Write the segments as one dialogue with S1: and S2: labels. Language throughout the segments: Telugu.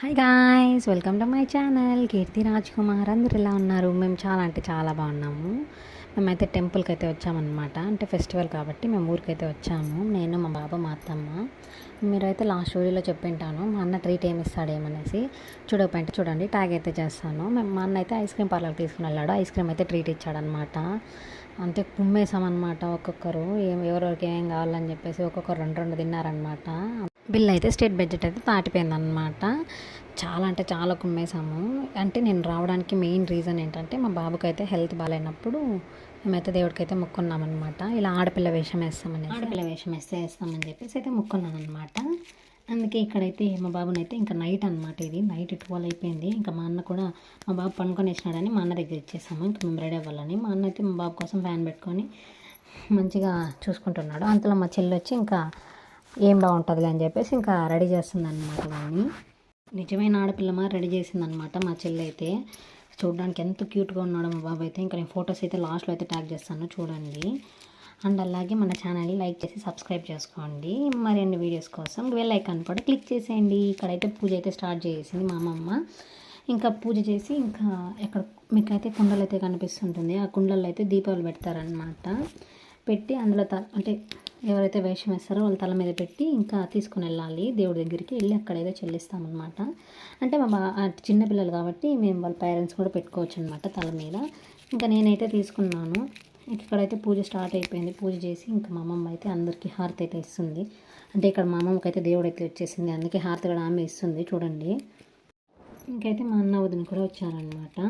S1: Hi guys welcome to my channel Keerthi Raj Kumar అందరు ఎలా ఉన్నారు? మేము చాలా అంటే చాలా బాగున్నాము. మేమైతే టెంపుల్కి అయితే వచ్చామన్నమాట. అంటే ఫెస్టివల్ కాబట్టి మేము ఊరికైతే వచ్చాము. నేను మా బాబా మా అత్తమ్మ. మీరైతే లాస్ట్ వీడియోలో చెప్పింటాను. మా అన్న ట్రీట్ ఏమి ఇస్తాడేమనేసి చూడకపోయింటే చూడండి. ట్యాగ్ అయితే చేస్తాను. మేము మా అన్న అయితే ఐస్ క్రీమ్ పార్లర్కి తీసుకుని వెళ్ళాడు. ఐస్ క్రీమ్ అయితే ట్రీట్ ఇచ్చాడనమాట అంతే కుమ్మేసామన్నమాట ఒక్కొక్కరు. ఏం ఎవరెవరికి ఏం కావాలని చెప్పేసి ఒక్కొక్కరు రెండు రెండు తిన్నారనమాట బిల్ అయితే స్టేట్ బడ్జెట్ అయితే దాటిపోయిందనమాట చాలా అంటే చాలా కుమ్మేశాము. అంటే నేను రావడానికి మెయిన్ రీజన్ ఏంటంటే మా బాబుకి అయితే హెల్త్ బాగాలేనప్పుడు మేమైతే దేవుడికి అయితే మొక్కున్నామన్నమాట. ఇలా ఆడపిల్ల వేషం వేస్తామని ఆడపిల్ల వేషం వేస్తే వేస్తామని చెప్పేసి అయితే మొక్కున్నాను అనమాట అందుకే ఇక్కడైతే మా బాబునైతే అయితే ఇంకా నైట్ అనమాట ఇది. నైట్ ట్వెల్వ్ అయిపోయింది. ఇంకా మా అన్న కూడా మా బాబు పనుకొని వేసినాడని మా అన్న దగ్గర ఇచ్చేసాము. ఇంకా మేము రెడీ అవ్వాలని మా అన్న అయితే మా బాబు కోసం ఫ్యాన్ పెట్టుకొని మంచిగా చూసుకుంటున్నాడు. అంతలో మా చెల్లి వచ్చి ఇంకా ఏం బాగుంటుందిలే అని చెప్పేసి ఇంకా రెడీ చేస్తుందన్నమాట దాన్ని నిజమైన ఆడపిల్లమా రెడీ చేసిందనమాట మా చెల్లి అయితే చూడడానికి ఎంత క్యూట్గా ఉన్నాడో మా బాబు అయితే. ఇంకా నేను ఫొటోస్ అయితే లాస్ట్లో అయితే ట్యాగ్ చేస్తాను చూడండి. అండ్ అలాగే మన ఛానల్ని లైక్ చేసి సబ్స్క్రైబ్ చేసుకోండి. మరిన్ని వీడియోస్ కోసం బెల్ ఐకాన్ కూడా క్లిక్ చేసేయండి. ఇక్కడైతే పూజ అయితే స్టార్ట్ చేసింది మా అమ్మమ్మ. ఇంకా పూజ చేసి ఇంకా ఎక్కడ మీకైతే కుండలు అయితే కనిపిస్తుంటుంది ఆ కుండల్లో అయితే దీపాలు పెడతారనమాట పెట్టి అందులో త అంటే ఎవరైతే వేషం వేస్తారో వాళ్ళ తల మీద పెట్టి ఇంకా తీసుకుని వెళ్ళాలి. దేవుడి దగ్గరికి వెళ్ళి అక్కడైతే చెల్లిస్తామన్నమాట. అంటే మా బా చిన్నపిల్లలు కాబట్టి మేము వాళ్ళ పేరెంట్స్ కూడా పెట్టుకోవచ్చు అనమాట తల మీద. ఇంకా నేనైతే తీసుకున్నాను. ఇక్కడైతే పూజ స్టార్ట్ అయిపోయింది. పూజ చేసి ఇంకా మా అమ్మమ్మ అయితే అందరికీ హారతి అయితే ఇస్తుంది. అంటే ఇక్కడ మా అమ్మమ్మకి అయితే దేవుడు అయితే వచ్చేసింది. అందుకే హారతి కూడా ఆమె ఇస్తుంది. చూడండి. ఇంకైతే మా అన్న వదిన కూడా వచ్చారనమాట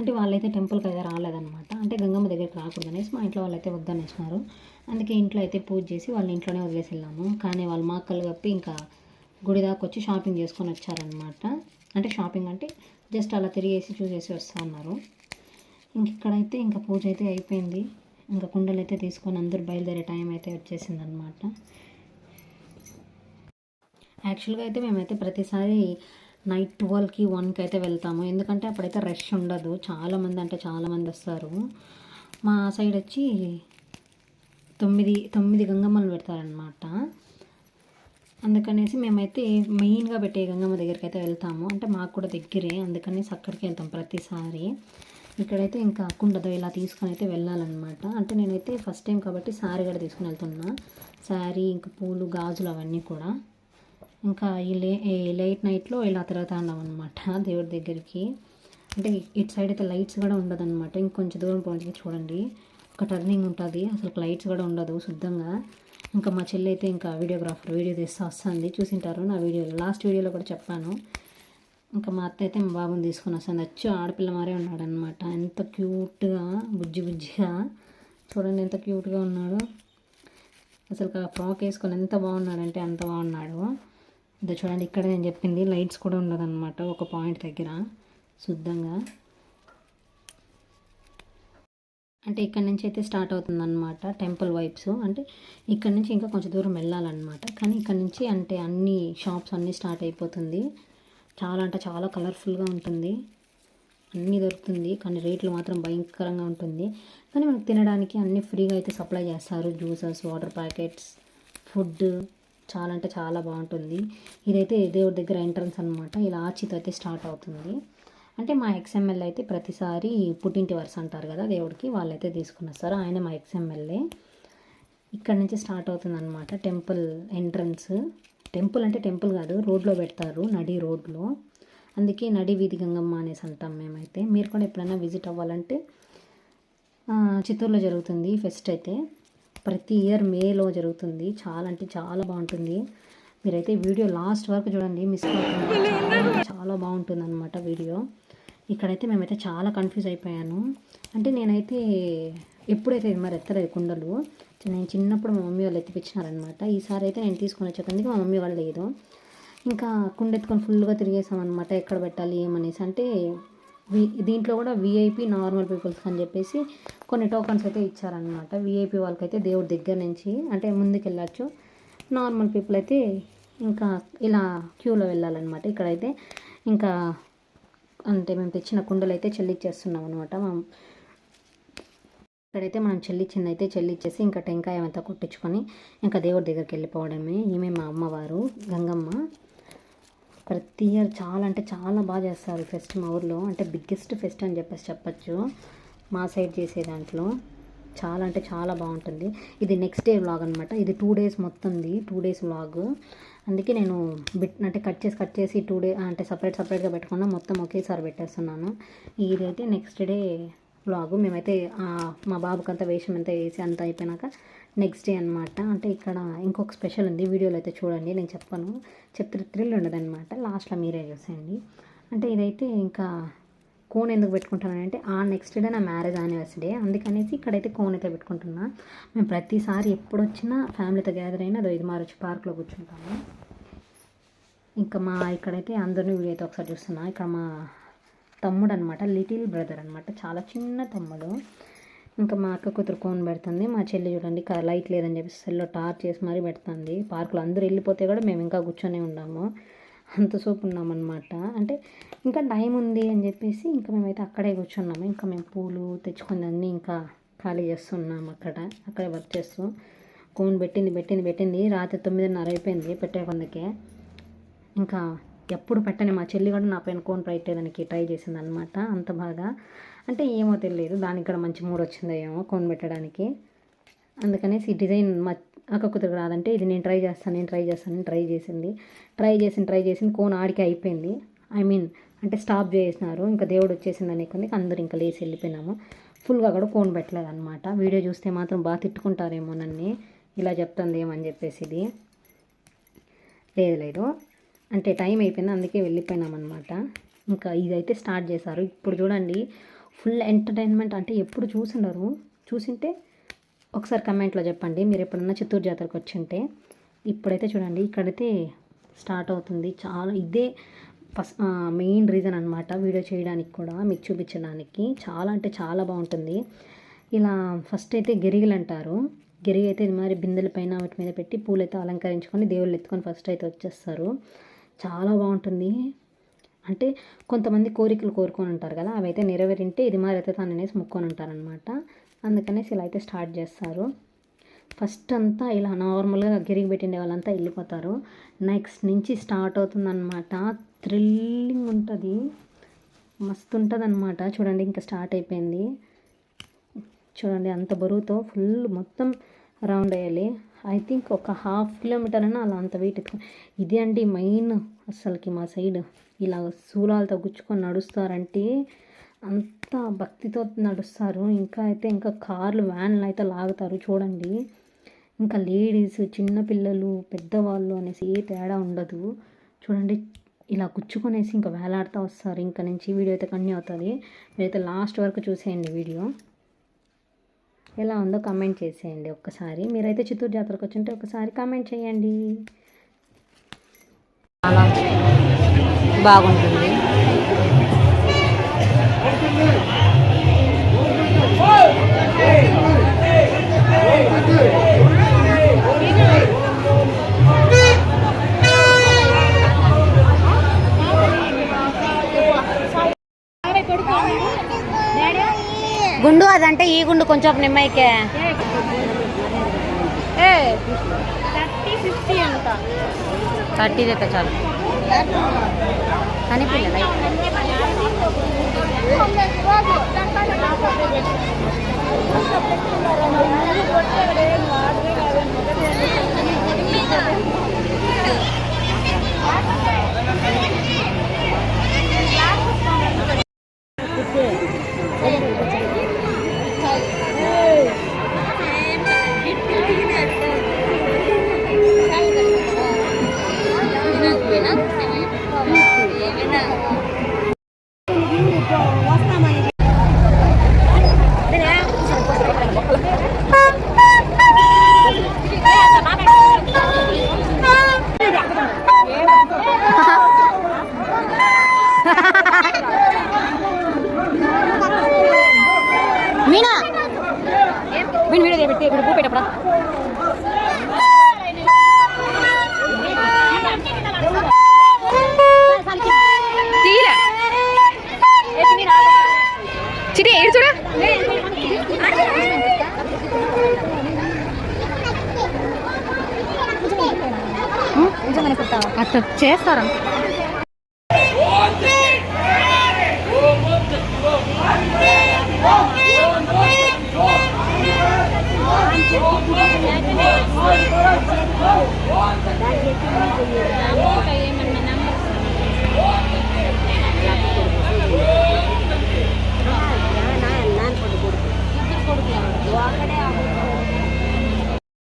S1: అంటే వాళ్ళైతే టెంపుల్కి అయితే రాలేదనమాట అంటే గంగమ్మ దగ్గరికి రాకూడదు అనేసి మా ఇంట్లో వాళ్ళైతే వద్దనేసినారు. అందుకే ఇంట్లో అయితే పూజ చేసి వాళ్ళ ఇంట్లోనే వదిలేసి వెళ్ళాము. కానీ వాళ్ళు మా అక్కలు కప్పి ఇంకా గుడి దాకా వచ్చి షాపింగ్ చేసుకొని వచ్చారనమాట అంటే షాపింగ్ అంటే జస్ట్ అలా తిరిగేసి చూసేసి వస్తూ ఉన్నారు ఇంక ఇక్కడైతే ఇంకా పూజ అయితే అయిపోయింది. ఇంకా కుండలు అయితే తీసుకొని అందరూ బయలుదేరే టైం అయితే వచ్చేసింది అనమాట యాక్చువల్గా అయితే మేమైతే ప్రతిసారి నైట్ ట్వెల్వ్కి వన్కి అయితే వెళ్తాము. ఎందుకంటే అప్పుడైతే రష్ ఉండదు. చాలామంది అంటే చాలామంది వస్తారు. మా సైడ్ వచ్చి తొమ్మిది తొమ్మిది గంగమ్మలు పెడతారనమాట అందుకనేసి మేమైతే మెయిన్గా పెట్టే గంగమ్మ దగ్గరికి అయితే వెళ్తాము. అంటే మాకు కూడా దగ్గరే. అందుకనేసి అక్కడికి వెళ్తాం ప్రతిసారి. ఇక్కడైతే ఇంకా కుండదో ఇలా తీసుకొని అయితే వెళ్ళాలన్నమాట. అంటే నేనైతే ఫస్ట్ టైం కాబట్టి శారీ కూడా తీసుకుని వెళ్తున్నా. శారీ ఇంకా పూలు గాజులు అవన్నీ కూడా. ఇంకా ఈ లే లేట్ నైట్లో ఇలా తిరుగుతూ ఉన్నాం అనమాట దేవుడి దగ్గరికి. అంటే ఇటు సైడ్ అయితే లైట్స్ కూడా ఉండదు అనమాట ఇంకొంచెం దూరం పోయి చూడండి. ఒక టర్నింగ్ ఉంటుంది. అసలు లైట్స్ కూడా ఉండదు శుద్ధంగా. ఇంకా మా చెల్లి అయితే ఇంకా వీడియోగ్రాఫర్ వీడియో తీస్తూ వస్తుంది. చూసింటారు. నా వీడియోలో లాస్ట్ వీడియోలో కూడా చెప్పాను. ఇంకా మా అత్త అయితే మా బాబుని తీసుకొని వస్తుంది. వచ్చి ఆడపిల్ల మారే ఉన్నాడు అనమాట ఎంత క్యూట్గా బుజ్జి బుజ్జిగా. చూడండి ఎంత క్యూట్గా ఉన్నాడు. అసలు ఫ్రాక్ వేసుకొని ఎంత బాగున్నాడంటే అంత బాగున్నాడు. ఇదో చూడండి ఇక్కడ నేను చెప్పింది లైట్స్ కూడా ఉండదన్నమాట ఒక పాయింట్ దగ్గర శుద్ధంగా. అంటే ఇక్కడ నుంచి అయితే స్టార్ట్ అవుతుందన్నమాట టెంపుల్ వైబ్స్. అంటే ఇక్కడ నుంచి ఇంకా కొంచెం దూరం వెళ్ళాలన్నమాట కానీ ఇక్కడ నుంచి అంటే అన్ని షాప్స్ అన్నీ స్టార్ట్ అయిపోతుంది. చాలా అంటే చాలా కలర్ఫుల్గా ఉంటుంది. అన్నీ దొరుకుతుంది కానీ రేట్లు మాత్రం భయంకరంగా ఉంటుంది. కానీ మనకు తినడానికి అన్నీ ఫ్రీగా అయితే సప్లై చేస్తారు జ్యూసెస్ వాటర్ ప్యాకెట్స్ ఫుడ్ చాలా అంటే చాలా బాగుంటుంది. ఇదైతే దేవుడి దగ్గర ఎంట్రన్స్ అనమాట ఇలా ఆచితో అయితే స్టార్ట్ అవుతుంది. అంటే మా ఎక్స్ఎంఎల్ అయితే ప్రతిసారి పుట్టింటి వరుస అంటారు కదా దేవుడికి వాళ్ళైతే తీసుకున్నారు సార్. ఆయన మా ఎక్స్ఎంఎల్ఏ ఇక్కడ నుంచి స్టార్ట్ అవుతుంది అనమాట టెంపుల్ ఎంట్రన్స్. టెంపుల్ అంటే టెంపుల్ కాదు రోడ్లో పెడతారు నడి రోడ్లో. అందుకే నడి వీధి గంగమ్మ అనేసి అంటాం మేమైతే. మీరు కూడా ఎప్పుడైనా విజిట్ అవ్వాలంటే చిత్తూరులో జరుగుతుంది ఫెస్ట్ అయితే. ప్రతి ఇయర్ మేలో జరుగుతుంది. చాలా అంటే చాలా బాగుంటుంది. మీరైతే వీడియో లాస్ట్ వరకు చూడండి మిస్ కాకుండా. చాలా బాగుంటుంది అనమాట వీడియో. ఇక్కడైతే మేమైతే చాలా కన్ఫ్యూజ్ అయిపోయాను. అంటే నేనైతే ఎప్పుడైతే మరి ఎత్తలేదు కుండలు నేను చిన్నప్పుడు మా మమ్మీ వాళ్ళు ఎత్తిపించినారనమాట ఈసారి అయితే నేను తీసుకొని వచ్చేకందుకు మా మమ్మీ వాళ్ళు లేదు. ఇంకా కుండ ఎత్తుకొని ఫుల్గా తిరిగేసామన్నమాట. ఎక్కడ పెట్టాలి ఏమనేసి అంటే దీంట్లో కూడా విఐపి నార్మల్ పీపుల్స్ అని చెప్పేసి కొన్ని టోకన్స్ అయితే ఇచ్చారనమాట విఐపి వాళ్ళకైతే దేవుడి దగ్గర నుంచి అంటే ముందుకు వెళ్ళచ్చు నార్మల్ పీపుల్ అయితే ఇంకా ఇలా క్యూలో వెళ్ళాలన్నమాట. ఇక్కడైతే ఇంకా అంటే మేము తెచ్చిన కుండలు అయితే చెల్లిచ్చేస్తున్నాం అనమాట ఇక్కడైతే మనం చెల్లిచ్చింది అయితే చెల్లిచ్చేసి ఇంకా టెంకాయ అంతా కొట్టించుకొని ఇంకా దేవుడి దగ్గరికి వెళ్ళిపోవడమే. ఈమె మా అమ్మవారు గంగమ్మ. ప్రతి ఇయర్ చాలా అంటే చాలా బాగా చేస్తారు ఫెస్ట్ మా ఊర్లో. అంటే బిగ్గెస్ట్ ఫెస్ట్ అని చెప్పేసి చెప్పచ్చు. మా సైడ్ చేసే దాంట్లో చాలా అంటే చాలా బాగుంటుంది. ఇది నెక్స్ట్ డే వ్లాగ్ అనమాట ఇది two days మొత్తంది. Two days vlog. అందుకే నేను బిట్ అంటే కట్ చేసి కట్ చేసి టూ డే అంటే సపరేట్ సపరేట్గా పెట్టకుండా మొత్తం ఒకేసారి పెట్టేస్తున్నాను. ఇదైతే నెక్స్ట్ డే వ్లాగు. మేమైతే మా మా బాబుకంతా వేషం అంతా వేసి అంతా అయిపోయినాక నెక్స్ట్ డే అనమాట అంటే ఇక్కడ ఇంకొక స్పెషల్ ఉంది. వీడియోలో అయితే చూడండి నేను చెప్పను. చెప్తే థ్రిల్ ఉండదన్నమాట. లాస్ట్లో మీరే చూసేయండి. అంటే ఇదైతే ఇంకా కోన్ ఎందుకు పెట్టుకుంటానంటే ఆ నెక్స్ట్ డే నా మ్యారేజ్ యానివర్సరీ అందుకనేసి ఇక్కడైతే కోన్ అయితే పెట్టుకుంటున్నా. మేము ప్రతిసారి ఎప్పుడు వచ్చినా ఫ్యామిలీతో గ్యాదర్ అయినా అదో ఇది మారొచ్చి పార్క్లో కూర్చుంటాము. ఇంకా మా ఇక్కడైతే అందరినీ వీడియో అయితే ఒకసారి చూస్తున్నా. ఇక్కడ మా తమ్ముడు అనమాట లిటిల్ బ్రదర్ అనమాట చాలా చిన్న తమ్ముడు. ఇంకా మా అక్క కూతురు కోన్ పెడుతుంది. మా చెల్లి చూడండి క- లైట్ లేదని చెప్పి సెల్లో టార్చ్ చేసి మరీ పెడుతుంది. పార్కులో అందరూ వెళ్ళిపోతే కూడా మేము ఇంకా కూర్చొని ఉన్నాము. అంత సూపు ఉన్నామన్నమాట. అంటే ఇంకా టైం ఉంది అని చెప్పేసి ఇంకా మేమైతే అక్కడే కూర్చున్నాము. ఇంకా మేము పూలు తెచ్చుకుని అన్నీ ఇంకా ఖాళీ చేస్తున్నాము అక్కడ. అక్కడే వర్క్ చేస్తూ కోన్ పెట్టింది పెట్టింది పెట్టింది. రాత్రి తొమ్మిదిన్నర అయిపోయింది పెట్టే కొందకే. ఇంకా ఎప్పుడు పెట్టని మా చెల్లి కూడా నా పైన కోన్ పెట్టేదానికి ట్రై చేసింది అనమాట అంత బాగా అంటే ఏమో తెలియదు. దానికి ఇక్కడ మంచి మూడు వచ్చిందో ఏమో కోన్ పెట్టడానికి అందుకనేసి ఈ డిజైన్ మా అక్క కుతురు రాదంటే ఇది నేను ట్రై చేస్తాను నేను ట్రై చేస్తాను నేను ట్రై చేసింది. ట్రై చేసింది ట్రై చేసింది. కోన్ ఆడికి అయిపోయింది. ఐ మీన్ అంటే స్టాప్ చేసినారు. ఇంకా దేవుడు వచ్చేసింది అనేకుంది. అందరూ ఇంకా లేచి వెళ్ళిపోయినాము. ఫుల్గా కూడా కోన్ పెట్టలేదన్నమాట. వీడియో చూస్తే మాత్రం బాగా తిట్టుకుంటారేమో నన్ను. ఇలా చెప్తుంది ఏమని చెప్పేసి ఇది. లేదు లేదు. అంటే టైం అయిపోయింది. అందుకే వెళ్ళిపోయినాం అనమాట ఇంకా ఇదైతే స్టార్ట్ చేశారు. ఇప్పుడు చూడండి. ఫుల్ ఎంటర్టైన్మెంట్ అంటే ఎప్పుడు చూసిండరు. చూసింటే ఒకసారి కమెంట్లో చెప్పండి. మీరు ఎప్పుడన్నా చిత్తూరు జాతరకు వచ్చి ఉంటే ఇప్పుడైతే చూడండి ఇక్కడైతే స్టార్ట్ అవుతుంది. చాలా ఇదే ఫస్ట్ మెయిన్ రీజన్ అనమాట వీడియో చేయడానికి కూడా మీకు చూపించడానికి. చాలా అంటే చాలా బాగుంటుంది. ఇలా ఫస్ట్ అయితే గెరిగలు అంటారు. గెరిగి అయితే ఇది మరి బిందెల పైన వాటి మీద పెట్టి పూలైతే అలంకరించుకొని దేవుళ్ళు ఎత్తుకొని ఫస్ట్ అయితే వచ్చేస్తారు. చాలా బాగుంటుంది. అంటే కొంతమంది కోరికలు కోరుకొని ఉంటారు కదా అవైతే నెరవేరింటే ఇది మాదిరి అయితే తాను అనేసి ముక్కొని ఉంటారనమాట అందుకనేసి ఇలా అయితే స్టార్ట్ చేస్తారు. ఫస్ట్ అంతా ఇలా నార్మల్గా గిరిగి పెట్టిండే వాళ్ళంతా వెళ్ళిపోతారు. నెక్స్ట్ నుంచి స్టార్ట్ అవుతుందన్నమాట. థ్రిల్లింగ్ ఉంటుంది. మస్తు ఉంటుంది అనమాట చూడండి ఇంకా స్టార్ట్ అయిపోయింది. చూడండి అంత బరువుతో ఫుల్ మొత్తం రౌండ్ అయ్యాలి. ఐ థింక్ ఒక హాఫ్ కిలోమీటర్ అయినా అలా అంత వెయిట్ ఎత్తుకో ఇదే అండి మెయిన్ అసలుకి మా సైడ్ ఇలా శూలాలతో గుచ్చుకొని నడుస్తారంటే అంత భక్తితో నడుస్తారు. ఇంకా అయితే ఇంకా కార్లు వ్యాన్లు అయితే లాగుతారు చూడండి. ఇంకా లేడీస్ చిన్నపిల్లలు పెద్దవాళ్ళు అనేసి ఏ తేడా ఉండదు. చూడండి ఇలా గుచ్చుకొనేసి ఇంకా వేలాడుతూ వస్తారు. ఇంకా నుంచి వీడియో అయితే కంటిన్యూ అవుతుంది. మీరైతే లాస్ట్ వరకు చూసేయండి వీడియో. ఎలా ఉందో కమెంట్ చేసేయండి ఒక్కసారి. మీరైతే చిత్తూరు జాతరకు వచ్చింటే ఒకసారి కామెంట్ చేయండి. చాలా బాగుంటుంది. గుండు అదంటే ఈ గుండు కొంచెం నిమ్మయికే
S2: థర్టీ
S1: అయితే చాలు. కానీ పిల్లలు డాక్టర్ చేస్తారా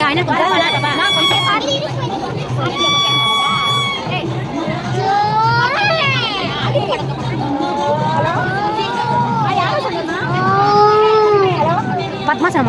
S1: ఆయన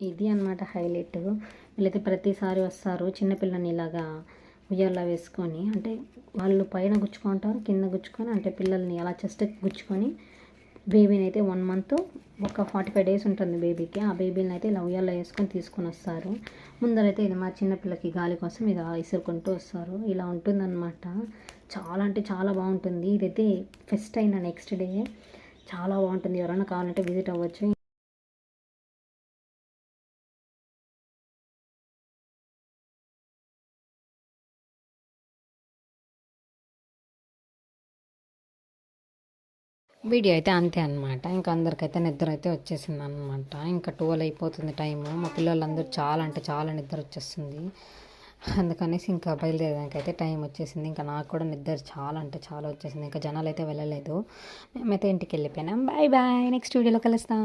S1: ఇది అన్నమాట హైలైట్ వీళ్ళైతే ప్రతిసారి వస్తారు చిన్నపిల్లని ఇలాగా ఉయ్యాల వేసుకొని అంటే వాళ్ళు పైన గుచ్చుకుంటారు కింద గుచ్చుకొని అంటే పిల్లల్ని అలా చెస్ట్ గుచ్చుకొని బేబీని అయితే వన్ మంత్ ఒక ఫార్టీ ఫైవ్ డేస్ ఉంటుంది బేబీకి ఆ బేబీని అయితే ఇలా ఉయ్యాల్లో వేసుకొని తీసుకొని వస్తారు. ముందరైతే ఇది మా చిన్నపిల్లకి గాలి కోసం ఇది ఇసురుకుంటూ వస్తారు. ఇలా ఉంటుందన్నమాట. చాలా అంటే చాలా బాగుంటుంది. ఇదైతే ఫెస్ట్ అయిన నెక్స్ట్ డే చాలా బాగుంటుంది. ఎవరైనా కావాలంటే విజిట్ అవ్వచ్చు. వీడియో అయితే అంతే అనమాట ఇంకా అందరికైతే నిద్ర అయితే వచ్చేసింది అనమాట ఇంకా ట్వెల్వ్ అయిపోతుంది టైము. మా పిల్లలందరూ చాలా అంటే చాలా నిద్ర వచ్చేస్తుంది. అందుకనేసి ఇంకా బయలుదేరడానికి అయితే టైం వచ్చేసింది. ఇంకా నాకు కూడా నిద్ర చాలా అంటే చాలా వచ్చేసింది. ఇంకా జనాలు అయితే వెళ్ళలేదు. మేమైతే ఇంటికి వెళ్ళిపోయినాం. Bye bye. నెక్స్ట్ వీడియోలో కలుస్తాం.